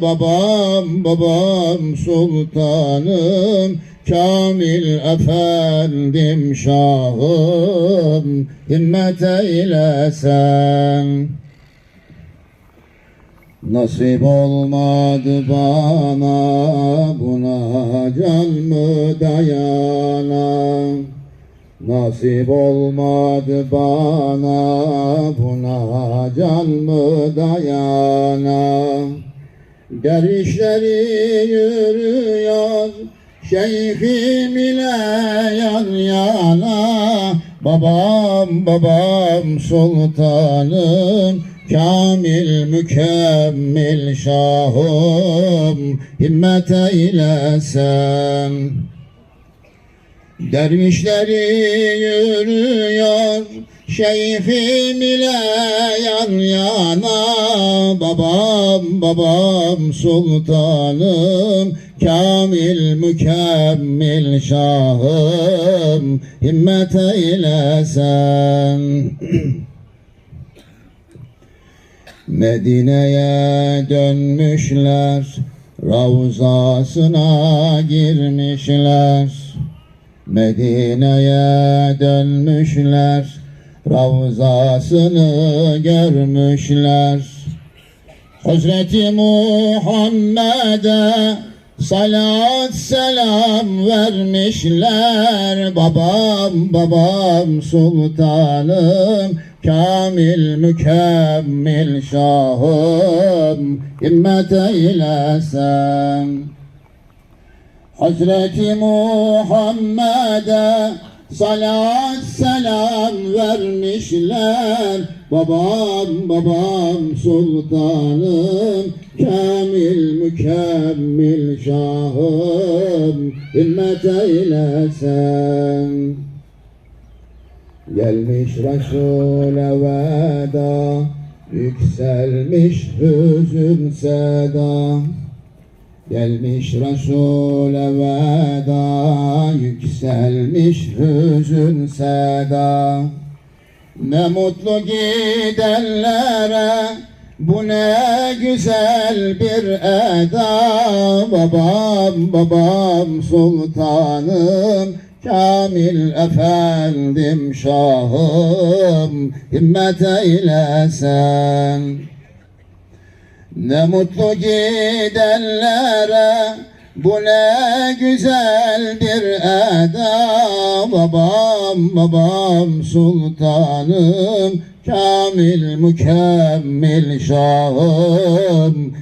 Babam babam sultanım Kamil efendim şahım Himmet eylesen Nasip olmadı bana buna can mı dayanam Nasip olmadı bana buna can mı dayanam Dervişleri yürüyor Şeyhim ile yan yana. Babam babam sultanım Kamil mükemmel şahım. Himmet eylesen Dervişleri yürüyor Şeyhim ile yan yana Babam babam sultanım Kamil mükemmel şahım Himmet eylesen Medine'ye dönmüşler Ravzasına girmişler. Medine'ye dönmüşler Ravzasını görmüşler Hazreti Muhammed'e salat selam vermişler. Babam babam sultanım Kamil mükemmel şahım. Himmet eylesen Hazreti Muhammed'e salat selam vermişler. Babam babam sultanım. Kamil mükemmel şahım. Himmet eylesen Gelmiş Resul'e veda. Yükselmiş hüzün seda Gelmiş Resul'e veda Yükselmiş hüzün seda. Ne mutlu gidenlere Bu ne güzel bir eda. Babam babam sultanım Kamil efendim şahım Himmet eylesen ne mutlu gidenlere bu ne güzeldir eda Babam babam sultanım Kamil mükemmel şahım